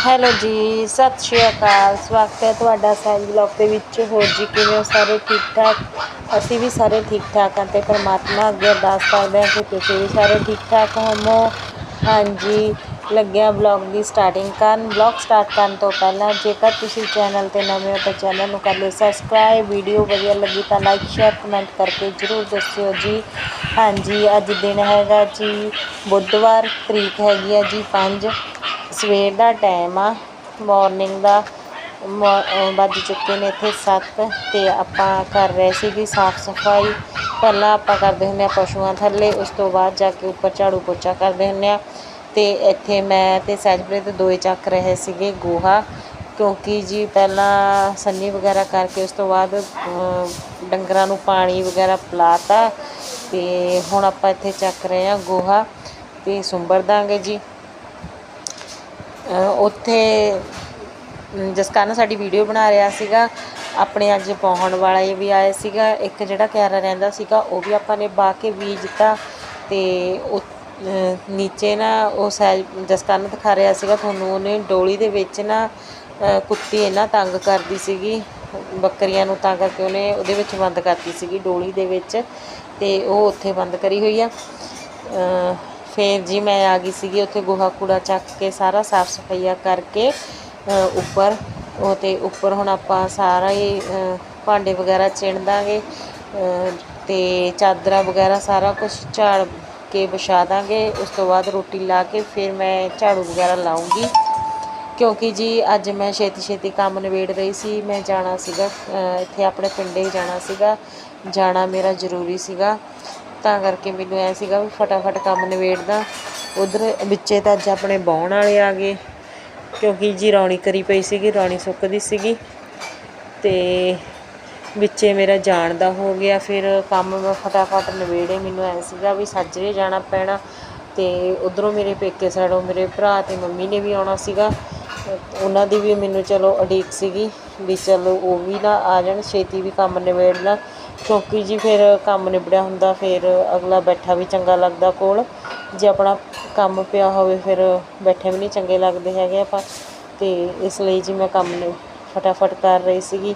Hello ਜੀ, ਸਤਿ ਸ਼੍ਰੀ ਅਕਾਲ। ਸਵਾਗਤ ਹੈ ਤੁਹਾਡਾ ਸਾਈਂ ਬਲੌਗ ਦੇ ਵਿੱਚ। ਹੋਰ ਜੀ, ਕਿਵੇਂ ਹੋ ਸਾਰੇ? ਠੀਕ ਠਾਕ? ਅਸੀਂ ਵੀ ਸਾਰੇ ਠੀਕ ਠਾਕ ਹਾਂ ਤੇ ਪਰਮਾਤਮਾ ਅੱਗੇ ਅਰਦਾਸ ਕਰਦੇ ਹਾਂ ਕਿ ਤੁਸੀਂ ਵੀ ਸਾਰੇ ਠੀਕ ਠਾਕ ਹੋਵੋ। ਹਾਂਜੀ, ਲੱਗਿਆ ਬਲੌਗ ਦੀ ਸਟਾਰਟਿੰਗ ਕਰਨ। ਬਲੌਗ ਸਟਾਰਟ ਕਰਨ ਤੋਂ ਪਹਿਲਾਂ ਜੇਕਰ ਤੁਸੀਂ ਚੈਨਲ ਤੇ ਨਵੇਂ ਹੋ ਤਾਂ ਚੈਨਲ ਨੂੰ ਕਰ ਲਿਓ ਸਬਸਕ੍ਰਾਈਬ। ਵੀਡੀਓ ਵਧੀਆ ਲੱਗੀ ਤਾਂ ਲਾਈਕ, ਸ਼ੇਅਰ, ਕਮੈਂਟ ਕਰਕੇ ਜਰੂਰ ਦੱਸਿਓ ਜੀ। ਹਾਂਜੀ, ਅੱਜ ਦਿਨ ਹੈਗਾ ਜੀ, ਬੁੱਧਵਾਰ, ਤਰੀਕ ਹੈਗੀ ਆ ਜੀ 5 ਸਵੇਰ ਦਾ ਟਾਈਮ ਆ ਮਾਰਨਿੰਗ ਦਾ, ਮੋ- ਵੱਜ ਚੁੱਕੇ ਨੇ ਇੱਥੇ 7 ਤੇ ਆਪਾਂ ਕਰ ਰਹੇ ਸੀਗੀ ਸਾਫ਼ ਸਫ਼ਾਈ। ਪਹਿਲਾਂ ਆਪਾਂ ਕਰਦੇ ਹੁੰਦੇ ਆ ਪਸ਼ੂਆਂ ਥੱਲੇ, ਉਸ ਤੋਂ ਬਾਅਦ ਜਾ ਕੇ ਉੱਪਰ ਝਾੜੂ ਪੋਚਾ ਕਰਦੇ ਹੁੰਦੇ ਆ ਤੇ ਇੱਥੇ ਮੈਂ ਤੇ ਸਹਿਜਪ੍ਰੀਤ ਦੋਏ ਚੱਕ ਰਹੇ ਸੀਗੇ ਗੋਹਾ, ਕਿਉਂਕਿ ਜੀ ਪਹਿਲਾਂ ਸੰਨੀ ਵਗੈਰਾ ਕਰਕੇ ਉਸ ਤੋਂ ਬਾਅਦ ਡੰਗਰਾਂ ਨੂੰ ਪਾਣੀ ਵਗੈਰਾ ਪਿਲਾਤਾ। ਤੇ ਹੁਣ ਆਪਾਂ ਇੱਥੇ ਚੱਕ ਰਹੇ ਆ ਗੋਹਾ ਤੇ ਸੁੰਬਰ ਦਾਂਗੇ ਜੀ। ਉੱਥੇ, ਅਮ ਸਾਡੀ ਵੀਡੀਓ ਬਣਾ ਰਿਹਾ ਸੀਗਾ। ਆਪਣੇ ਅੱਜ ਪਹੁੰਚਣ ਵਾਲਾ ਵੀ ਆਇਆ ਸੀਗਾ। ਇੱਕ ਜਿਹੜਾ ਕਿਆਰਾ ਰਹਿੰਦਾ ਸੀਗਾ, ਉਹ ਵੀ ਆਪਾਂ ਨੇ ਬਾ ਕੇ ਬੀਜਤਾ ਤੇ ਉਹ ਨੀਚੇ ਨਾ ਉਹ ਸਹਿਜ, ਜਸਕਰਨ ਦਿਖਾ ਰਿਹਾ ਸੀਗਾ। ਤੁਹਾਨੂੰ ਉਹਨੇ ਡੋਲੀ ਦੇ ਵਿੱਚ ਨਾ, ਅਹ, ਕੁੱਤੀ ਇੰਨਾ ਤੰਗ ਕਰਦੀ ਸੀਗੀ, ਬੱਕਰੀਆਂ ਨੂੰ ਤਾਂ ਕਰਕੇ ਉਹਨੇ ਉਹਦੇ ਵਿੱਚ ਬੰਦ ਕਰਤੀ ਸੀਗੀ ਡੋਲੀ ਦੇ ਵਿੱਚ। ਤੇ ਉਹ ਉੱਥੇ ਬੰਦ ਕਰੀ ਹੋਈ ਆ। ਫਿਰ ਜੀ ਮੈਂ ਆ ਗਈ ਸੀਗੀ ਉੱਥੇ ਗੋਹਾ ਕੂੜਾ ਚੱਕ ਕੇ ਸਾਰਾ ਸਾਫ਼ ਸਫਾਈਆ ਕਰਕੇ ਉੱਪਰ। ਉਹ ਤੇ ਉੱਪਰ ਹੁਣ ਆਪਾਂ ਸਾਰਾ ਹੀ ਭਾਂਡੇ ਵਗੈਰਾ ਚਿਣ ਦਾਂਗੇ, ਅਹ, ਤੇ ਚਾਦਰਾਂ ਵਗੈਰਾ ਸਾਰਾ ਕੁਝ ਝਾੜ ਕੇ ਵਿਛਾ ਦਾਂਗੇ। ਉਸ ਤੋਂ ਬਾਅਦ ਰੋਟੀ ਲਾ ਕੇ ਫਿਰ ਮੈਂ ਝਾੜੂ ਵਗੈਰਾ ਲਾਉਂਗੀ ਕਿਉਂਕਿ ਜੀ ਅੱਜ ਮੈਂ ਛੇਤੀ ਛੇਤੀ ਕੰਮ ਨਿਬੇੜ ਰਹੀ ਸੀ, ਮੈਂ ਜਾਣਾ ਸੀਗਾ ਇੱਥੇ ਆਪਣੇ ਪਿੰਡੇ ਹੀ ਜਾਣਾ ਸੀਗਾ, ਜਾਣਾ ਮੇਰਾ ਜ਼ਰੂਰੀ ਸੀਗਾ। ਤਾਂ ਕਰਕੇ ਮੈਨੂੰ ਐ ਸੀਗਾ ਵੀ ਫਟਾਫਟ ਕੰਮ ਨਿਬੇੜਦਾ। ਉਧਰ ਵਿੱਚੇ ਤਾਂ ਅੱਜ ਆਪਣੇ ਬਾਉਣ ਵਾਲੇ ਆ ਗਏ, ਕਿਉਂਕਿ ਜੀ ਰੌਣੀ ਕਰੀ ਪਈ ਸੀਗੀ, ਰੌਣੀ ਸੁੱਕਦੀ ਸੀਗੀ। ਤੇ ਵਿੱਚੇ ਮੇਰਾ ਜਾਣ ਦਾ ਹੋ ਗਿਆ, ਫਿਰ ਕੰਮ ਮੈਂ ਫਟਾਫਟ ਨਿਬੇੜੇ। ਮੈਨੂੰ ਐ ਸੀਗਾ ਵੀ ਸਾਜਰੇ ਜਾਣਾ ਪੈਣਾ ਤੇ ਉਧਰੋਂ ਮੇਰੇ ਪੇਕੇ ਸਾਈਡੋਂ ਮੇਰੇ ਭਰਾ ਤੇ ਮੰਮੀ ਨੇ ਵੀ ਆਉਣਾ ਸੀਗਾ। ਉਹਨਾਂ ਦੀ ਵੀ ਮੈਨੂੰ ਚਲੋ ਉਡੀਕ ਸੀਗੀ ਵੀ ਚਲੋ ਉਹ ਵੀ ਨਾ ਆ ਜਾਣ, ਛੇਤੀ ਵੀ ਕੰਮ ਨਿਬੇੜ ਲਾਂ। ਕਿਉਂਕਿ ਜੀ ਫਿਰ ਕੰਮ ਨਿਬੜਿਆ ਹੁੰਦਾ, ਫਿਰ ਅਗਲਾ ਬੈਠਾ ਵੀ ਚੰਗਾ ਲੱਗਦਾ ਕੋਲ। ਜੇ ਆਪਣਾ ਕੰਮ ਪਿਆ ਹੋਵੇ ਫਿਰ ਬੈਠੇ ਵੀ ਨਹੀਂ ਚੰਗੇ ਲੱਗਦੇ ਹੈਗੇ ਆਪਾਂ। ਅਤੇ ਇਸ ਲਈ ਜੀ ਮੈਂ ਕੰਮ ਨੂੰ ਫਟਾਫਟ ਕਰ ਰਹੀ ਸੀਗੀ।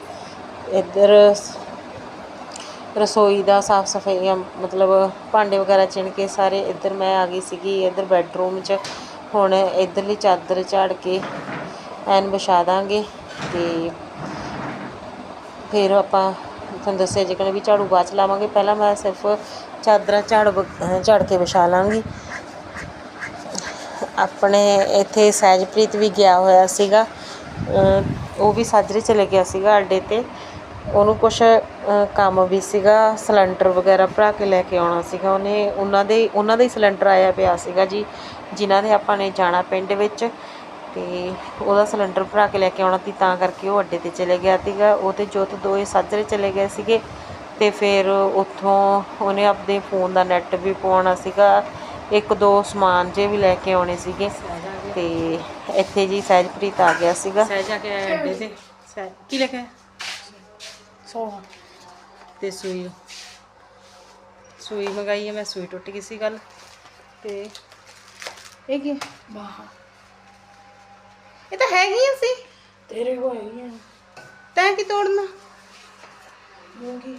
ਇੱਧਰ ਰਸੋਈ ਦਾ ਸਾਫ਼ ਸਫ਼ਾਈ ਮਤਲਬ ਭਾਂਡੇ ਵਗੈਰਾ ਚਿਣ ਕੇ ਸਾਰੇ ਇੱਧਰ ਮੈਂ ਆ ਗਈ ਸੀਗੀ, ਇੱਧਰ ਬੈੱਡਰੂਮ 'ਚ। ਹੁਣ ਇੱਧਰਲੀ ਚਾਦਰ ਝਾੜ ਕੇ ਐਨ ਵਿਛਾ ਦਾਂਗੇ ਤੇ ਫਿਰ ਆਪਾਂ ਤੁਹਾਨੂੰ ਦੱਸਿਆ ਜੇਕਰ ਵੀ ਝਾੜੂ ਬਾਅਦ 'ਚ ਲਾਵਾਂਗੇ, ਪਹਿਲਾਂ ਮੈਂ ਸਿਰਫ ਚਾਦਰਾਂ ਝਾੜ ਵ- ਝਾੜ ਕੇ ਵਿਛਾ ਲਾਂਗੀ। ਆਪਣੇ ਇੱਥੇ ਸਹਿਜਪ੍ਰੀਤ ਵੀ ਗਿਆ ਹੋਇਆ ਸੀਗਾ ਉਹ ਵੀ ਸਾਜਰੇ ਚਲੇ ਗਿਆ ਸੀਗਾ ਅੱਡੇ ਤੇ। ਉਹਨੂੰ ਕੁਛ ਕੰਮ ਵੀ ਸੀਗਾ, ਸਿਲੰਡਰ ਵਗੈਰਾ ਭਰਾ ਕੇ ਲੈ ਕੇ ਆਉਣਾ ਸੀਗਾ। ਉਹਨੇ, ਉਹਨਾਂ ਦੇ, ਉਹਨਾਂ ਦਾ ਹੀ ਸਿਲੰਡਰ ਆਇਆ ਪਿਆ ਸੀਗਾ ਜੀ, ਜਿਨ੍ਹਾਂ ਦੇ ਆਪਾਂ ਨੇ ਜਾਣਾ ਪਿੰਡ ਵਿੱਚ। ਤੇ ਉਹਦਾ ਸਿਲੰਡਰ ਭਰਾ ਕੇ ਲੈ ਕੇ ਆਉਣਾ ਸੀ ਤਾਂ ਕਰਕੇ ਉਹ ਅੱਡੇ ਤੇ ਚਲੇ ਗਿਆ ਸੀਗਾ। ਉਹ ਤੇ ਜੋਤ ਦੋਏ ਸਾਜਰੇ ਚਲੇ ਗਏ ਸੀਗੇ ਤੇ ਫਿਰ ਉੱਥੋਂ ਉਹਨੇ ਆਪਣੇ ਫੋਨ ਦਾ ਨੈਟ ਵੀ ਪਵਾਉਣਾ ਸੀਗਾ। ਇੱਕ ਦੋ ਸਮਾਨ ਜੇ ਵੀ ਲੈ ਕੇ ਆਉਣੇ ਸੀਗੇ ਤੇ ਇੱਥੇ ਜੀ ਸਹਿਜਪ੍ਰੀਤ ਆ ਗਿਆ ਸੀਗਾ। ਸਹਿ ਜਾ ਕੇ ਅੱਡੇ ਤੇ। ਕੀ ਲੈ ਕੇ ਆਇਆ? ਤੇ ਸੂਈ ਸੂਈ ਮੰਗਾਈ ਹੈ ਮੈਂ ਸੂਈ ਟੁੱਟ ਗਈ ਸੀ ਕੱਲ ਤੇ ਇਹ ਕੀ? ਹੈ? ਬਾਹਰ। ਇਹ ਤਾਂ ਹੈਗੀਆਂ ਸੀ। ਤੇਰੇ ਕੋ ਹੈਗੀਆਂ ਤੈਂ ਕੀ ਤੋੜਨਾ? ਮੂੰਗੀ।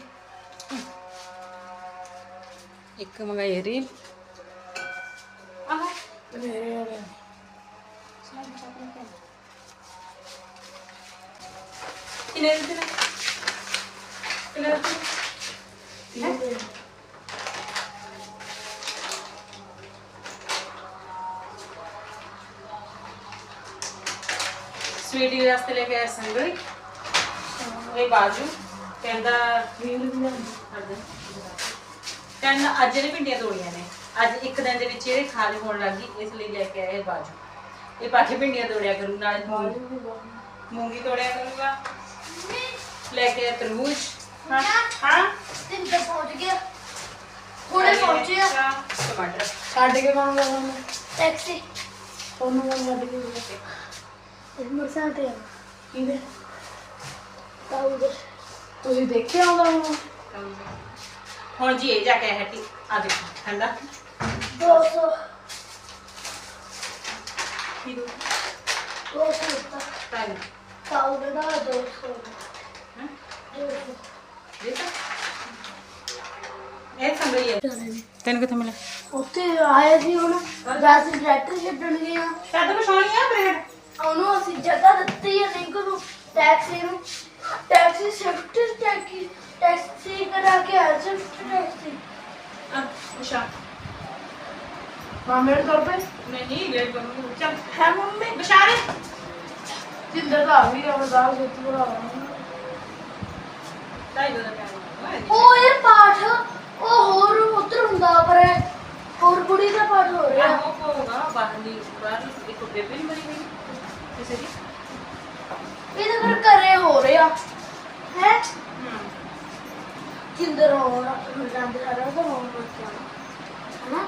ਇੱਕ ਮੰਗਾਈ ਰੀਲ ਆਹ ਮੇਰੇ ਵਾਲੇ। ਕਿਨੇ ਦਿੱਤੇ ਨੇ? ਕਿਨੇ ਦਿੱਤੇ ਸਵੀਟੀ ਦੇ ਵਾਸਤੇ ਲੈ ਕੇ ਆਇਆ ਸੰਗਲੀ ਇਹ ਬਾਜੂ ਕਹਿੰਦਾ ਵੀਰ ਵੀ ਕਹਿੰਦਾ ਅੱਜ ਨੇ ਭਿੰਡੀਆਂ ਤੋੜੀਆਂ ਨੇ ਅੱਜ ਇੱਕ ਦਿਨ ਦੇ ਵਿੱਚ ਇਹਦੇ ਖਾਲੀ ਹੋਣ ਲੱਗੀ ਇਸ ਲਈ ਲੈ ਕੇ ਆਇਆ ਇਹ ਬਾਜੂ। ਇਹ ਪਾਠੇ ਭਿੰਡੀਆਂ ਤੋੜਿਆ ਕਰੂ ਨਾਲ ਮੂੰਗੀ। ਤੋੜਿਆ ਕਰੂਗਾ। ਲੈ ਕੇ ਆਇਆ ਤਰਬੂਜ। ਹਾਂ ਹਾਂ? ਤਿੰਨ ਤੇ ਪਹੁੰਚ ਗਿਆ। ਹੁਣੇ ਪਹੁੰਚਿਆ ਟਮਾਟਰ। ਛੱਡ ਕੇ ਗਿਆ ਤੁਹਾਨੂੰ ਟੈਕਸੀ। ਤੁਹਾਨੂੰ ਕੌਣ ਛੱਡ ਕੇ ਤੇ ਕਿਹਦੇ ਤੁਸੀਂ ਦੇਖਿਆ ਆਉਂਦਾ ਹੁਣ ਹੁਣ ਜੀ ਇਹ ਜਾ ਕੇ ਹਟੀ ਆ ਦੇਖੋ ਠੰਡਾ 200 ਕੀ ਦੋ ਦੋ ਸੌ ਦਿੱਤਾ। ਟਾਈਮ ਕਾਉ ਦੇ ਦਾ ਦੋ ਸੌ। ਹਾਂ? ਦੋ ਸੌ। ਦੇਖਾ। ਇਹ ਸੰਗਲੀ ਹੈ ਤੈਨੂੰ ਕਿੱਥੇ ਮਿਲਿਆ? ਉੱਥੇ ਆਏ ਸੀ ਹੁਣ। ਜਦ ਅਸੀਂ ਟਰੈਕਟਰ ਛੱਡਣ ਗਏ ਆ ਛੱਡ ਪਛਾਣੀ ਆ ਬ੍ਰੇਡ ਉਹਨੂੰ ਅਸੀਂ ਜਗ੍ਹਾ ਦਿੱਤੀ ਹੈ ਰਿੰਕੂ ਨੂੰ ਟੈਕਸੀ ਨੂੰ। ਟੈਕਸੀ ਸ਼ਿਫਟ ਟੈਕਸੀ ਟੈਕਸੀ ਕਰਾ ਕੇ ਆ ਸ਼ਿਫਟ ਟੈਕਸੀ ਅੱਛਾ ਮਾਮੇ ਨੂੰ ਕਰ ਪਏ? ਨਹੀਂ ਨਹੀਂ ਲੇਟ ਕਰੂੰਗੀ ਚੱਲ। ਹੈ ਮੰਮੀ? ਬਸ਼ਾਰੇ ਜਿੰਦਰ ਦਾ ਆ ਵੀ ਬਰਦਾਰ ਜਿੱਤ ਬੜਾ ਦੋ ਦਾ ਟਾਈਮ ਉਹ ਇਹ ਪਾਠ ਉਹ ਹੋਰ ਉਧਰ ਹੁੰਦਾ ਪਰ ਇਹ ਹੋਰ ਕੁੜੀ ਦਾ ਪਾਠ ਹੋ ਰਿਹਾ। ਉਹ ਕੋਗਾ ਬਾਹਰ ਨਹੀਂ ਬਾਹਰ ਇੱਕ ਬੇਬੇ ਨਹੀਂ ਮਰੀ ਹੋਈ। ਕਿਸੇ ਦੀ? ਇਹ ਤਾਂ ਫਿਰ ਘਰੇ ਹੋ ਰਿਹਾ ਹੈ? ਹੂੰ ਜਿੰਦਰ ਹੋਣਾ ਜਾਂਦੇ ਆ ਰਿਹਾ ਤਾਂ ਹਨਾ?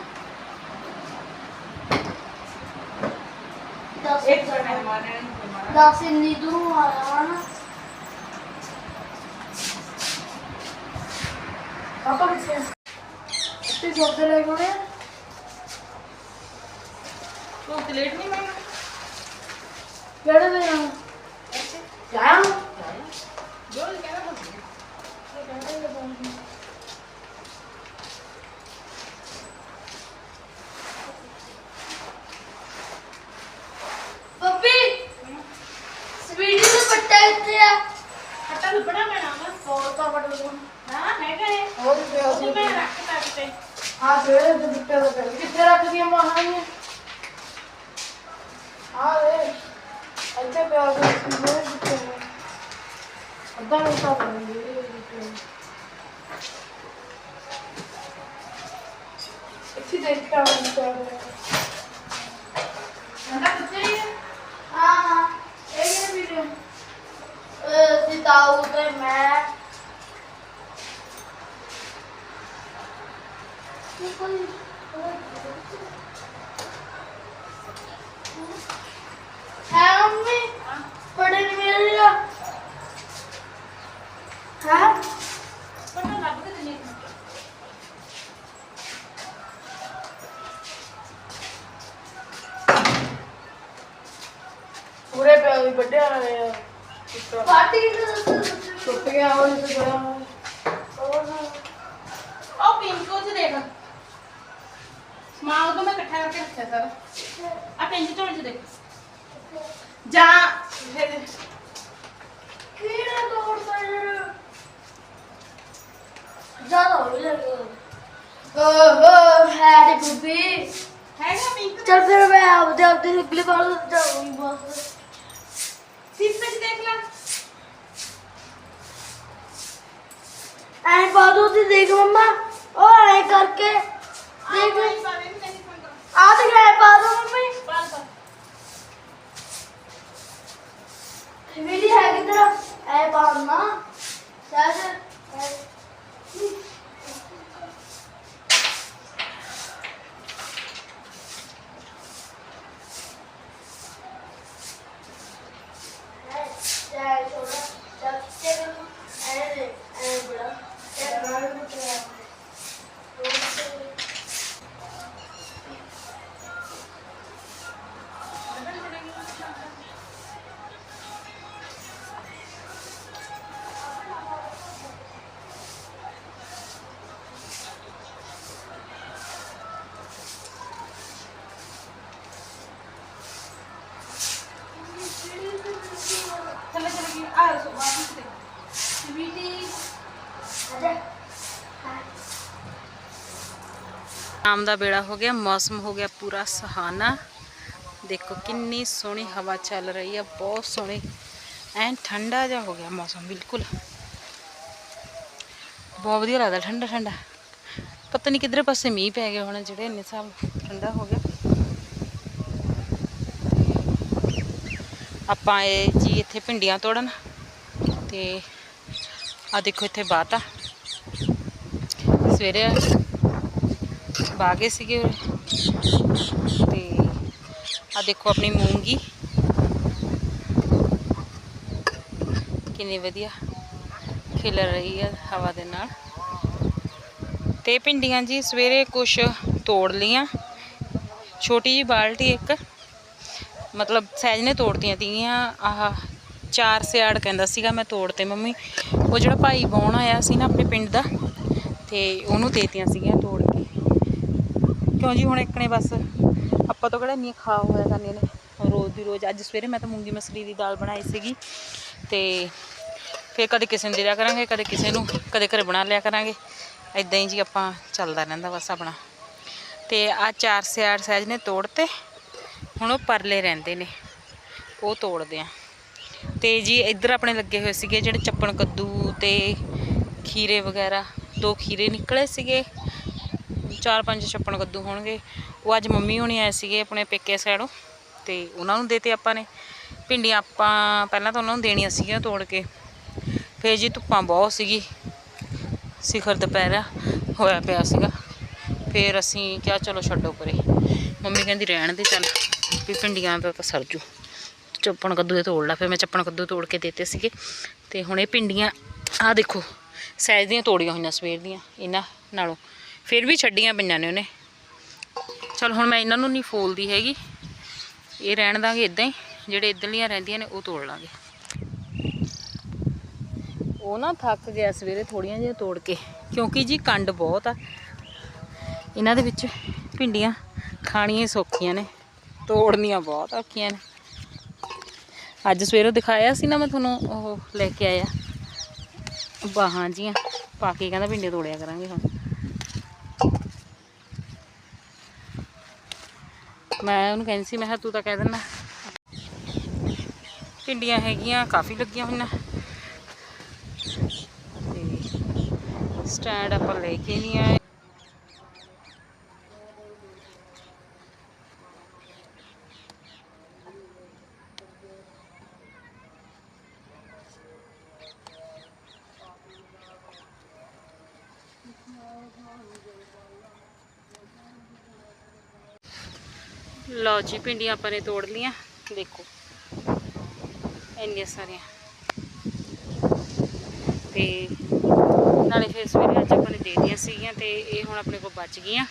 ਦਸ ਇੱਕ ਮਾਰਨੇ ਨਹੀਂ ਮਾਰਨਾ ਦਸ ਇੰਨੀ ਦੂਰੋਂ ਆਇਆ ਹਨਾ ਪਾਪਾ ਕਿੱਥੇ ਇੱਥੇ ਸੌਦੇ ਲੈ ਆ। ਤੂੰ ਤੇ ਲੇਟ ਨਹੀਂ ਮਾਰਨਾ ਕਿਹੜੇ ਦੇ ਜਾਣਾ ਜਾਇਆ? ਜੋ ਬਸ ਬੱਬੀ ਸਵੀਟੀ ਦਾ ਪੱਟਾ ਕਿੱਥੇ ਆ? ਹੱਟਾ ਲੱਭਣਾ ਪੈਣਾ ਵਾ। ਹੋਰ ਤਾਂ ਬੜਾ ਨਾ ਹੈਗਾ ਇਹ ਹੋਰ ਪਿਆ ਸੀ ਉਹ ਮੈਂ ਰੱਖ ਤਾ ਕਿਤੇ ਆ ਜਿਹੜੇ ਤੇ ਬਿੱਟੇ ਦਾ ਕਰ ਕਿੱਥੇ ਰੱਖਦੀਆਂ ਮਾਹਾਂ ਨੇ? ਆ ਦੇ ਇੱਥੇ ਪਿਆ ਸੀ ਮੇਰੇ ਬਿੱਟੇ ਨੇ ਅੱਧਾ ਘੰਟਾ ਹੋ ਗਿਆ ਮੇਰੇ ਬਿੱਟੇ ਨੂੰ। ਇੱਥੇ ਦੇਖ ਕੇ ਆਉਂ ਪਿਆ ਅੰਦਾ ਕਿੱਥੇ ਹੈ ਹਾਂ ਹਾਂ ਇਹ ਕਿਹਨੇ ਵੀਡੀਓ ਅਹ ਸਿਤਾਊ ਤੇ ਮੈਂ ਇਹ ਕੋਈ ਹੈ ਮੰਮੀ ਪੜੇ ਨਹੀਂ ਮਿਲ ਰਿਹਾ ਹੈ ਪਤਾ ਲੱਗ ਤੇ ਨਹੀਂ ਪੂਰੇ ਪਿਆ ਵੀ ਵੱਡਿਆ ਵਾਲੇ ਆ ਕੁੱਤਾ ਪਾਰਟੀ ਕਿੱਥੇ ਟੁੱਟ ਗਿਆ ਉਹ ਜਿੱਥੇ ਗਿਆ ਉਹ ਪਿੰਕ ਉਹ ਦੇਖ। ਸਮਾਨ ਉਦੋਂ ਮੈਂ ਇਕੱਠਾ ਕਰਕੇ ਰੱਖਿਆ ਸਾਰਾ। ਆ ਪਿੰਕ ਝੋਲੇ ਚ ਦੇਖ। ਜਾ ਫਿਰ ਕਿਹੜਾ ਤੋੜ ਕਰ ਜ਼ਿਆਦਾ ਹੋ ਗਿਆ। ਓਹ ਹੈ ਦੀ ਬੁੱਬੀ। ਹੈਗਾ ਪਿੰਕ ਚਲ ਫਿਰ ਮੈਂ ਆਪਦੇ ਆਪਦੇ ਅਗਲੇ ਵਾਲ ਜਾਊਂਗੀ ਬਸ ਸੀਪੇ ਚ ਦੇਖ ਲੈ। ਐ ਬਾਦੂ ਦੀ ਦੇਖ ਮੰਮਾ ਉਹ ਐ ਕਰਕੇ ਦੇਖ ਨਹੀਂ ਪਾਵੇ ਨਹੀਂ ਨਹੀਂ ਫੋਨ ਆ ਤੇ ਐ ਬਾਦੂ ਮੰਮੀ ਬਾਲ ਕਰ ਵੀਡੀ ਹੈ ਕਿਧਰ ਐ ਬਾਦਨਾ ਸਾਜ ਚਲੇ ਸ਼ਾਮ ਦਾ ਵੇਲਾ ਹੋ ਗਿਆ ਮੌਸਮ ਹੋ ਗਿਆ ਪੂਰਾ ਸੁਹਾਨਾ ਦੇਖੋ ਕਿੰਨੀ ਸੋਹਣੀ ਹਵਾ ਚੱਲ ਰਹੀ ਹੈ ਬਹੁਤ ਸੋਹਣੀ ਐਨ ਠੰਡਾ ਜਿਹਾ ਹੋ ਗਿਆ ਮੌਸਮ ਬਿਲਕੁਲ ਬਹੁਤ ਵਧੀਆ ਲੱਗਦਾ ਠੰਡਾ ਠੰਡਾ ਪਤਾ ਨਹੀਂ ਕਿਧਰੇ ਪਾਸੇ ਮੀਂਹ ਪੈ ਗਿਆ ਹੋਣਾ ਜਿਹੜੇ ਇੰਨੇ ਸਾਲ ਠੰਡਾ ਹੋ ਗਿਆ ਆਪਾਂ ਇਹ ਜੀ ਇੱਥੇ ਭਿੰਡੀਆਂ ਤੋੜਨ ਤੇ ਆ ਦੇਖੋ ਇੱਥੇ ਬਾਤ ਆ ਸਵੇਰੇ ਬਾਗੇ ਸੀਗੇ। ਉਰੇ। ਤੇ ਆ ਦੇਖੋ ਆਪਣੀ ਮੂੰਗੀ। ਕਿੰਨੀ ਵਧੀਆ ਖਿਲਰ ਰਹੀ ਹੈ ਹਵਾ ਦੇ ਨਾਲ। ਤੇ ਭਿੰਡੀਆਂ ਜੀ, ਸਵੇਰੇ ਕੁਛ ਤੋੜ ਲੀਆਂ ਛੋਟੀ ਜੀ ਬਾਲਟੀ ਇੱਕ, ਮਤਲਬ ਸਹਿਜ ਨੇ ਤੋੜਤੀਆਂ ਤੀਆਂ ਆਹ ਚਾਰ ਸਿਆੜ ਕਹਿੰਦਾ ਸੀਗਾ ਮੈਂ ਤੋੜ ਤੇ ਮੰਮੀ। ਉਹ ਜਿਹੜਾ ਭਾਈ ਬਾਉਣ ਆਇਆ ਸੀ ਨਾ ਆਪਣੇ ਪਿੰਡ ਦਾ, ਤੇ ਉਹਨੂੰ ਦੇਤੀਆਂ ਸੀਗੀਆਂ। ਕਿਉਂ ਜੀ ਹੁਣ ਇੱਕ ਨੇ ਬਸ ਆਪਾਂ ਤੋਂ ਕਿਹੜਾ ਇੰਨੀਆਂ ਖਾ ਹੋਇਆ ਕਰਨੀਆਂ ਨੇ। ਰੋਜ਼ ਦੀ ਰੋਜ਼ ਅੱਜ ਸਵੇਰੇ ਮੈਂ ਤਾਂ ਮੂੰਗੀ ਮਸਰੀ ਦੀ ਦਾਲ ਬਣਾਈ ਸੀਗੀ ਤੇ ਫਿਰ ਕਦੇ ਕਿਸੇ ਨੂੰ ਦੇ ਦਿਆ ਕਰਾਂਗੇ, ਕਦੇ ਕਿਸੇ ਨੂੰ, ਕਦੇ ਘਰੇ ਬਣਾ ਲਿਆ ਕਰਾਂਗੇ। ਇਦਾਂ ਹੀ ਜੀ ਆਪਾਂ ਚੱਲਦਾ ਰਹਿੰਦਾ ਬਸ ਆਪਣਾ। ਤੇ ਆ ਚਾਰ ਸਿਆਰ ਸਹਿਜ ਨੇ ਤੋੜਤੇ ਹੁਣ ਉਹ ਪਰਲੇ ਰਹਿੰਦੇ ਨੇ, ਉਹ ਤੋੜਦੇ ਆ। ਤੇ ਜੀ ਇੱਧਰ ਆਪਣੇ ਲੱਗੇ ਹੋਏ ਸੀਗੇ ਜਿਹੜੇ ਚੱਪਣ ਕੱਦੂ ਤੇ ਖੀਰੇ ਵਗੈਰਾ, ਦੋ ਖੀਰੇ ਨਿਕਲੇ ਸੀਗੇ। ਚਾਰ ਪੰਜ ਛੱਪਣ ਕੱਦੂ ਹੋਣਗੇ। ਉਹ ਅੱਜ ਮੰਮੀ ਹੋਣੀ ਆਏ ਸੀਗੇ ਆਪਣੇ ਪੇਕੇ ਸਾਈਡੋਂ ਤੇ ਉਹਨਾਂ ਨੂੰ ਦੇਤੇ ਆਪਾਂ ਨੇ। ਭਿੰਡੀਆਂ ਆਪਾਂ ਪਹਿਲਾਂ ਤਾਂ ਉਹਨਾਂ ਨੂੰ ਦੇਣੀਆਂ ਸੀਗੀਆਂ ਤੋੜ ਕੇ। ਫੇਰ ਜੀ ਧੁੱਪਾਂ ਬਹੁਤ ਸੀਗੀ। ਸਿਖਰ ਦੁਪਹਿਰਾ ਹੋਇਆ ਪਿਆ ਸੀਗਾ। ਫੇਰ ਅਸੀਂ ਕਿਹਾ ਚਲੋ ਛੱਡੋ ਪਰੇ। ਮੰਮੀ ਕਹਿੰਦੀ ਰਹਿਣ ਦੇ ਚੱਲ, ਵੀ ਭਿੰਡੀਆਂ ਦਾ ਤਾਂ ਸਰਜੂ ਚੱਪਣ ਕੱਦੂ ਦੇ ਤੋੜ ਲਾ। ਫਿਰ ਮੈਂ ਚੱਪਣ ਕੱਦੂ ਤੋੜ ਕੇ ਦਿੱਤੇ ਸੀਗੇ। ਤੇ ਹੁਣ ਇਹ ਭਿੰਡੀਆਂ, ਆਹ ਦੇਖੋ, ਸਾਈਜ਼ ਦੀਆਂ ਤੋੜੀਆਂ ਹੋਈਆਂ ਸਵੇਰ ਦੀਆਂ, ਇਹਨਾਂ ਨਾਲੋਂ। ਫਿਰ ਵੀ ਛੱਡੀਆਂ ਪਈਆਂ ਨੇ ਉਹਨੇ। ਚਲ ਹੁਣ ਮੈਂ ਇਹਨਾਂ ਨੂੰ ਨਹੀਂ ਫੋਲਦੀ ਹੈਗੀ। ਇਹ ਰਹਿਣ ਦਾਂਗੇ ਇਦਾਂ ਹੀ, ਜਿਹੜੇ ਇੱਧਰਲੀਆਂ ਰਹਿੰਦੀਆਂ ਨੇ ਉਹ ਤੋੜ ਲਾਂਗੇ। ਉਹ ਨਾ ਥੱਕ ਗਿਆ ਸਵੇਰੇ ਥੋੜੀਆਂ ਜਿਹੀਆਂ ਤੋੜ ਕੇ, ਕਿਉਂਕਿ ਜੀ ਕੰਡ ਬਹੁਤ ਆ। ਇਹਨਾਂ ਦੇ ਵਿੱਚ ਭਿੰਡੀਆਂ ਖਾਣੀਆਂ ਸੌਖੀਆਂ ਨੇ, ਤੋੜਨੀਆਂ ਬਹੁਤ ਔਖੀਆਂ ਨੇ। ਅੱਜ ਸਵੇਰੇ ਦਿਖਾਇਆ ਸੀ ਨਾ ਮੈਂ ਤੁਹਾਨੂੰ, ਉਹ ਲੈ ਕੇ ਆਇਆ। ਬਾਹਾਂ ਜੀਆਂ, ਪਾ ਕੇ ਕਹਿੰਦਾ ਭਿੰਡੇ ਤੋੜਿਆ ਕਰਾਂਗੇ ਹੁਣ। ਮੈਂ ਉਹਨੂੰ ਕਹਿੰਦੀ ਸੀ, ਮੈਂ ਕਿਹਾ ਤੂੰ ਤਾਂ ਕਹਿ ਦਿੰਦਾ। ਭਿੰਡੀਆਂ ਹੈਗੀਆਂ, ਕਾਫੀ ਲੱਗੀਆਂ ਹੋਈਆਂ। ਤੇ ਸਟੈਂਡ ਆਪਾਂ ਲੈ ਕੇ ਨਹੀਂ ਆਏ। ਲਓ ਜੀ, ਭਿੰਡੀਆਂ ਆਪਾਂ ਨੇ ਤੋੜ ਲੀਆਂ ਦੇਖੋ, ਇੰਨੀਆਂ ਸਾਰੀਆਂ। ਤੇ ਨਾਲੇ ਫਿਰ ਸਵੇਰੇ ਅੱਜ ਆਪਾਂ ਨੇ ਦੇ ਦਿੱਤੀਆਂ ਸੀਗੀਆਂ ਤੇ ਇਹ ਹੁਣ ਆਪਣੇ ਕੋਲ ਬਚ ਗਈਆਂ।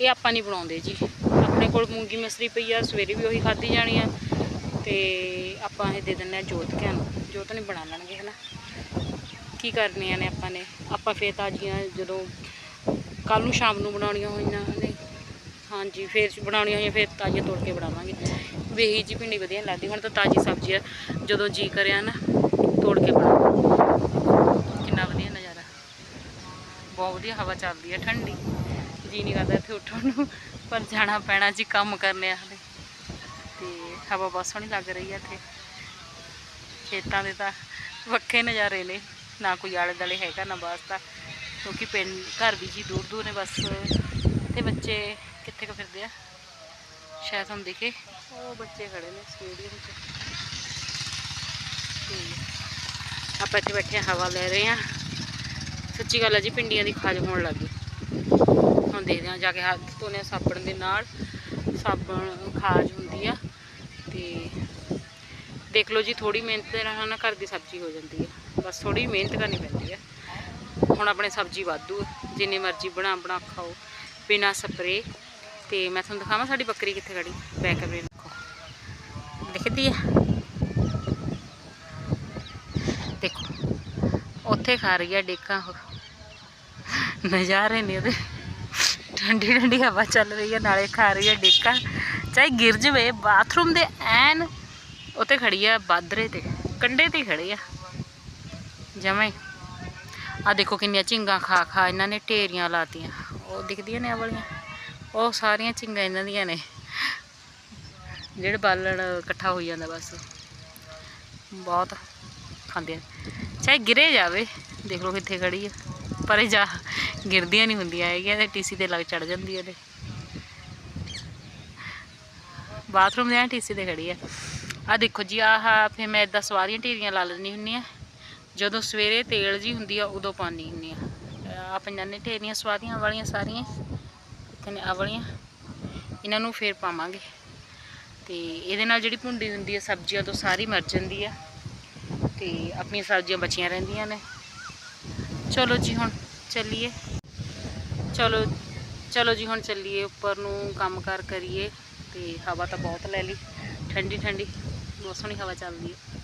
ਇਹ ਆਪਾਂ ਨਹੀਂ ਬਣਾਉਂਦੇ ਜੀ। ਆਪਣੇ ਕੋਲ ਮੂੰਗੀ ਮਸਰੀ ਪਈ ਆ, ਸਵੇਰੇ ਵੀ ਉਹੀ ਖਾਧੀ ਜਾਣੀ ਆ। ਤੇ ਆਪਾਂ ਇਹ ਦੇ ਦਿੰਦੇ ਆ ਜੋਤਕਿਆਂ ਨੂੰ। ਜੋਤ ਨੇ ਬਣਾ ਲੈਣਗੇ, ਹਨਾ? ਕੀ ਕਰਨੀਆਂ ਨੇ ਆਪਾਂ ਨੇ? ਆਪਾਂ ਫੇਰ ਤਾਜ਼ੀਆਂ ਜਦੋਂ ਕੱਲ ਨੂੰ ਸ਼ਾਮ ਨੂੰ ਬਣਾਉਣੀਆਂ ਹੋਈਆਂ ਨੇ ਹਾਂਜੀ, ਫੇਰ ਬਣਾਉਣੀਆਂ ਹੋਈਆਂ, ਫੇਰ ਤਾਜ਼ੀਆਂ ਤੋੜ ਕੇ ਬਣਾਵਾਂਗੇ। ਵੇਹੀ ਜੀ ਭਿੰਡੀ ਵਧੀਆ ਨੀ ਲੱਗਦੀ, ਹੁਣ ਤਾਂ ਤਾਜ਼ੀ ਸਬਜ਼ੀ ਆ। ਜਦੋਂ ਜੀ ਕਰਿਆ ਨਾ, ਤੋੜ ਕੇ ਬਣਾਓ ਕਿੰਨਾ ਵਧੀਆ ਨਜ਼ਾਰਾ। ਬਹੁਤ ਵਧੀਆ ਹਵਾ ਚੱਲਦੀ ਹੈ ਠੰਡੀ। ਜੀ ਨਹੀਂ ਕਰਦਾ ਇੱਥੇ ਉੱਠਣ ਨੂੰ, ਪਰ ਜਾਣਾ ਪੈਣਾ ਜੀ ਕੰਮ ਕਰਨੇ ਆ ਹਲੇ। ਤੇ ਹਵਾ ਬਹੁਤ ਸੋਹਣੀ ਲੱਗ ਰਹੀ ਹੈ ਇੱਥੇ। ਖੇਤਾਂ ਦੇ ਤਾਂ ਵੱਖੇ ਨਜ਼ਾਰੇ ਨੇ, ਨਾ ਕੋਈ ਆਲੇ ਦੁਆਲੇ ਹੈਗਾ, ਨਾ ਵਾਸਤਾ ਕਿਉਂਕਿ ਪਿੰਡ, ਘਰ ਵੀ ਜੀ ਦੂਰ ਦੂਰ ਨੇ, ਬਸ ਇੱਥੇ ਬੱਚੇ ਕਿੱਥੇ ਕੁ ਫਿਰਦੇ ਆ? ਸ਼ਾਇਦ ਤੁਹਾਨੂੰ ਦਿਖੇ। ਉਹ ਬੱਚੇ ਖੜੇ ਨੇ ਸਟੇਡੀਅਮ 'ਚ। ਤੇ ਆਪਾਂ ਇੱਥੇ ਬੈਠੇ ਹਵਾ ਲੈ ਰਹੇ ਹਾਂ। ਸੱਚੀ ਗੱਲ ਹੈ ਜੀ ਪਿੰਡੀਆਂ ਦੀ ਖਾਜ ਹੋਣ ਲੱਗੀ ਹੁਣ ਦੇਖਦੇ ਹਾਂ, ਜਾ ਕੇ ਹੱਥ ਧੋਨੇ ਸਾਬਣ ਦੇ ਨਾਲ। ਸਾਬਣ ਖਾਜ ਹੁੰਦੀ ਆ। ਤੇ ਦੇਖ ਲਓ ਜੀ ਥੋੜੀ ਮਿਹਨਤ ਦੇ ਨਾਲ ਨਾ ਘਰ ਦੀ ਸਬਜ਼ੀ ਹੋ ਜਾਂਦੀ ਹੈ ਬਸ ਥੋੜੀ ਮਿਹਨਤ ਕਰਨੀ ਪੈਂਦੀ ਹੈ ਹੁਣ ਆਪਣੇ ਸਬਜ਼ੀ ਵਾਧੂ ਹੈ। ਜਿੰਨੀ ਮਰਜ਼ੀ ਬਣਾ ਬਣਾ ਖਾਓ। ਬਿਨਾ ਸਪਰੇ ਤੇ ਮੈਂ ਤੁਹਾਨੂੰ ਦਿਖਾਵਾਂ ਸਾਡੀ ਬੱਕਰੀ ਕਿੱਥੇ ਖੜੀ। ਬੈਕ ਕੈਮਰੇ ਦੇਖੋ। ਦਿਖਦੀ ਹੈ ਦੇਖੋ। ਉੱਥੇ ਖਾ ਰਹੀ ਹੈ ਡੇਕਾਂ ਉਹ। ਨਜ਼ਾਰੇ ਨੇ ਉਹਦੇ। ਠੰਡੀ ਠੰਡੀ ਹਵਾ ਚੱਲ ਰਹੀ ਹੈ ਨਾਲੇ ਖਾ ਰਹੀ ਹੈ ਡੇਕਾਂ। ਚਾਹੇ ਗਿਰ ਜਵੇ, ਬਾਥਰੂਮ ਦੇ ਐਨ ਉੱਤੇ ਖੜੀ ਆ ਬਾਦਰੇ ਤੇ। ਕੰਡੇ ਤੇ ਹੀ ਖੜੀ ਆ। ਜਮਾਂ ਹੀ। ਆ ਦੇਖੋ ਕਿੰਨੀਆਂ ਝਿੰਗਾ ਖਾ ਖਾ ਇਹਨਾਂ ਨੇ ਢੇਰੀਆਂ ਲਾਤੀਆਂ। ਉਹ ਦਿਖਦੀਆਂ ਨੇ ਆ ਵਾਲੀਆਂ। ਉਹ ਸਾਰੀਆਂ ਝਿੰਗਾ ਇਹਨਾਂ ਦੀਆਂ ਨੇ। ਜਿਹੜੇ ਬਾਲਣ ਇਕੱਠਾ ਹੋ ਜਾਂਦਾ ਬਸ। ਬਹੁਤ ਖਾਂਦੇ ਆ ਚਾਹੇ ਗਿਰੇ ਜਾਵੇ, ਦੇਖ ਲਓ ਕਿੱਥੇ ਖੜੀ ਆ। ਪਰ ਇਹ ਜਾ ਗਿਰਦੀਆਂ ਨਹੀਂ ਹੁੰਦੀਆਂ ਹੈਗੀਆਂ, ਤੇ ਟੀਸੀ ਤੇ ਲੱਗ ਚੜ ਜਾਂਦੀਆਂ ਨੇ ਬਾਥਰੂਮ ਦੇ ਟੀਸੀ ਤੇ ਖੜੀ ਆ। ਆ ਦੇਖੋ ਜੀ, ਆਹ ਫੇ ਮੈਂ ਇਦਾਂ ਸਵਾਰੀਆਂ ਢੇਰੀਆਂ ਲਾ ਲੈਂਦੀ ਹੁੰਦੀ ਆ। ਜਦੋਂ ਸਵੇਰੇ ਤੇਲ ਜੀ ਹੁੰਦੀ ਆ, ਉਦੋਂ ਪਾਉਂਦੀ ਹੁੰਦੀ ਆ। ਆ ਪੰਜਾਂ ਢੇਰੀਆਂ, ਸਵਾਰੀਆਂ ਵਾਲੀਆਂ ਸਾਰੀਆਂ। ਇੱਥੇ ਆ ਵਾਲੀਆਂ ਇਹਨਾਂ ਨੂੰ ਫੇਰ ਪਾਵਾਂਗੇ। ਤੇ ਇਹਦੇ ਨਾਲ ਜਿਹੜੀ ਭੁੰਡੀ ਹੁੰਦੀ ਹੈ ਸਬਜ਼ੀਆਂ ਤੋਂ ਸਾਰੀ ਮਰ ਜਾਂਦੀ ਆ। ਤੇ ਆਪਣੀਆਂ ਸਬਜ਼ੀਆਂ ਬਚੀਆਂ ਰਹਿੰਦੀਆਂ ਨੇ। ਚਲੋ ਜੀ, ਹੁਣ ਚੱਲੀਏ। ਚਲੋ ਚਲੋ ਜੀ, ਹੁਣ ਚੱਲੀਏ, ਉੱਪਰ ਨੂੰ ਕੰਮ ਕਾਰ ਕਰੀਏ। ਤੇ ਹਵਾ ਤਾਂ ਬਹੁਤ ਲੈ ਲਈ। ਠੰਡੀ ਠੰਡੀ। ਬਹੁਤ ਸੋਹਣੀ ਹਵਾ ਚੱਲਦੀ ਹੈ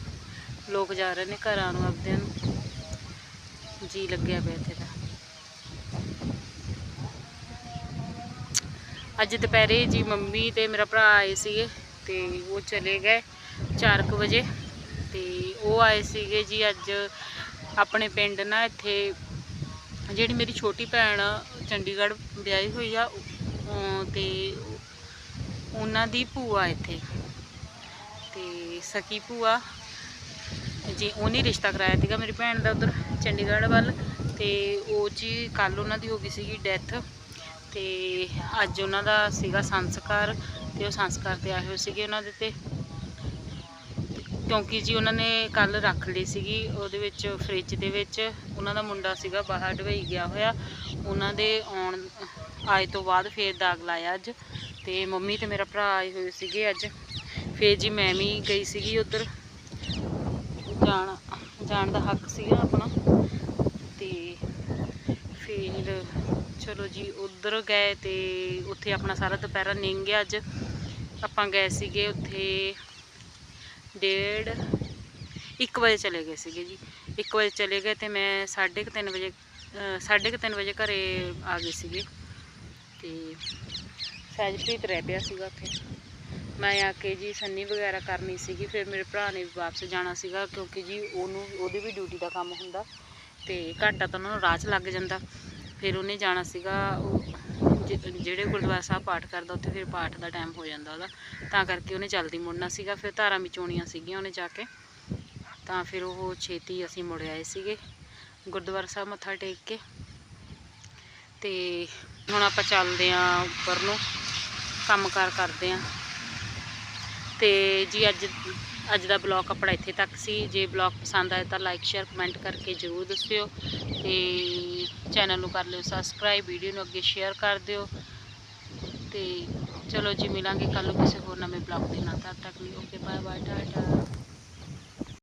ਲੋਕ ਜਾ ਰਹੇ ਨੇ ਘਰਾਂ ਨੂੰ, ਆਪਦਿਆਂ ਨੂੰ। ਜੀ ਲੱਗਿਆ ਪਿਆ ਇੱਥੇ ਤਾਂ। ਅੱਜ ਦੁਪਹਿਰੇ ਜੀ ਮੰਮੀ ਤੇ ਮੇਰਾ ਭਰਾ ਆਏ ਸੀਗੇ ਤੇ ਉਹ ਚਲੇ ਗਏ 4:00 ਵਜੇ ਤੇ ਉਹ ਆਏ ਸੀਗੇ ਜੀ ਅੱਜ ਆਪਣੇ ਪਿੰਡ ਨਾ ਇੱਥੇ ਜਿਹੜੀ ਮੇਰੀ ਛੋਟੀ ਭੈਣ ਚੰਡੀਗੜ੍ਹ ਵਿਆਹੀ ਹੋਈ ਆ, ਉਹ- ਤੇ ਉਹਨਾਂ ਦੀ ਭੂਆ ਇੱਥੇ ਤੇ ਸਕੀ ਭੂਆ ਜੀ, ਉਹਨੇ ਰਿਸ਼ਤਾ ਕਰਾਇਆ ਸੀਗਾ ਮੇਰੀ ਭੈਣ ਦਾ ਉਧਰ ਚੰਡੀਗੜ੍ਹ ਵੱਲ ਤੇ ਉਹ ਜੀ ਕੱਲ ਉਹਨਾਂ ਦੀ ਹੋ ਗਈ ਸੀਗੀ ਡੈਥ ਤੇ ਅੱਜ ਉਹਨਾਂ ਦਾ ਸੀਗਾ ਸੰਸਕਾਰ ਤੇ ਉਹ ਸੰਸਕਾਰ ਤੇ ਆਏ ਹੋਏ ਸੀਗੇ ਉਹਨਾਂ ਦੇ ਤੇ। ਕਿਉਂਕਿ ਜੀ ਉਹਨਾਂ ਨੇ ਕੱਲ ਰੱਖ ਲਈ ਸੀਗੀ, ਉਹਦੇ ਵਿੱਚ ਫ੍ਰਿਜ ਦੇ ਵਿੱਚ। ਉਹਨਾਂ ਦਾ ਮੁੰਡਾ ਸੀਗਾ ਬਾਹਰ ਡਬਈ ਗਿਆ ਹੋਇਆ। ਉਹਨਾਂ ਦੇ ਆਉਣ, ਆਏ ਤੋਂ ਬਾਅਦ ਫੇਰ ਦਾਗ ਲਾਇਆ ਅੱਜ। ਤੇ ਮੰਮੀ ਤੇ ਮੇਰਾ ਭਰਾ ਆਏ ਹੋਏ ਸੀਗੇ ਅੱਜ। ਫੇਰ ਜੀ ਮੈਂ ਵੀ ਗਈ ਸੀਗੀ ਉਧਰ। ਜਾਣ ਜਾਣ ਦਾ ਹੱਕ ਸੀਗਾ ਆਪਣਾ ਤੇ ਫਿਰ ਚਲੋ ਜੀ ਉਧਰ ਗਏ ਤੇ ਉੱਥੇ ਆਪਣਾ ਸਾਰਾ ਦੁਪਹਿਰਾ ਨਿੰਗ ਗਿਆ ਅੱਜ। ਆਪਾਂ ਗਏ ਸੀਗੇ ਉੱਥੇ ਡੇਢ 1 ਵਜੇ ਚਲੇ ਗਏ ਸੀਗੇ ਜੀ। 1 ਵਜੇ ਚਲੇ ਗਏ ਤੇ ਮੈਂ 3:30 ਵਜੇ ਅ, ਸਾਢੇ ਕੁ ਤਿੰਨ ਵਜੇ ਘਰੇ ਆ ਗਏ ਸੀਗੇ ਤੇ ਸਹਿਜਪ੍ਰੀਤ ਰਹਿ ਪਿਆ ਸੀਗਾ ਉੱਥੇ। ਮੈਂ ਆ ਕੇ ਜੀ ਸੰਨੀ ਵਗੈਰਾ ਕਰਨੀ ਸੀਗੀ ਫਿਰ ਮੇਰੇ ਭਰਾ ਨੇ ਵੀ ਵਾਪਸ ਜਾਣਾ ਸੀਗਾ ਕਿਉਂਕਿ ਜੀ ਉਹਨੂੰ ਉਹਦੀ ਵੀ ਡਿਊਟੀ ਦਾ ਕੰਮ ਹੁੰਦਾ ਤੇ ਘੰਟਾ ਤਾਂ ਉਹਨਾਂ ਨੂੰ ਰਾਹ 'ਚ ਲੱਗ ਜਾਂਦਾ। ਫਿਰ ਉਹਨੇ ਜਾਣਾ ਸੀਗਾ, ਉਹ ਜਿਹੜੇ ਗੁਰਦੁਆਰਾ ਸਾਹਿਬ ਪਾਠ ਕਰਦਾ, ਉੱਥੇ ਫਿਰ ਪਾਠ ਦਾ ਟਾਈਮ ਹੋ ਜਾਂਦਾ ਉਹਦਾ। ਤਾਂ ਕਰਕੇ ਉਹਨੇ ਜਲਦੀ ਮੁੜਨਾ ਸੀਗਾ, ਫਿਰ ਧਾਰਾਂ ਵੀ ਚੋਣੀਆਂ ਸੀਗੀਆਂ ਉਹਨੇ ਜਾ ਕੇ। ਤਾਂ ਫਿਰ ਉਹ ਛੇਤੀ ਅਸੀਂ ਮੁੜ ਆਏ ਸੀਗੇ, ਗੁਰਦੁਆਰਾ ਸਾਹਿਬ ਮੱਥਾ ਟੇਕ ਕੇ। ਤੇ ਹੁਣ ਆਪਾਂ ਚੱਲਦੇ ਆਂ ਉੱਪਰ ਨੂੰ, ਕੰਮਕਾਰ ਕਰਦੇ ਆਂ ਤੇ ਜੀ ਅੱਜ ਅੱਜ ਦਾ ਬਲੌਗ ਆਪਣਾ ਇੱਥੇ ਤੱਕ ਸੀ। ਜੇ ਬਲੌਗ ਪਸੰਦ ਆਇਆ ਤਾਂ ਲਾਈਕ ਸ਼ੇਅਰ ਕਮੈਂਟ ਕਰਕੇ ਜ਼ਰੂਰ ਦੱਸਿਓ ਤੇ ਚੈਨਲ ਨੂੰ ਕਰ ਲਿਓ ਸਬਸਕ੍ਰਾਈਬ ਵੀਡੀਓ ਨੂੰ ਅੱਗੇ ਸ਼ੇਅਰ ਕਰ ਦਿਓ। ਤੇ ਚਲੋ ਜੀ, ਮਿਲਾਂਗੇ ਕੱਲ ਨੂੰ ਕਿਸੇ ਹੋਰ ਨਵੇਂ ਬਲੌਗ ਦੇ ਨਾਲ। ਤਦ ਤੱਕ ਲਈ ਓਕੇ ਬਾਏ ਬਾਏ ਟਾਟਾ।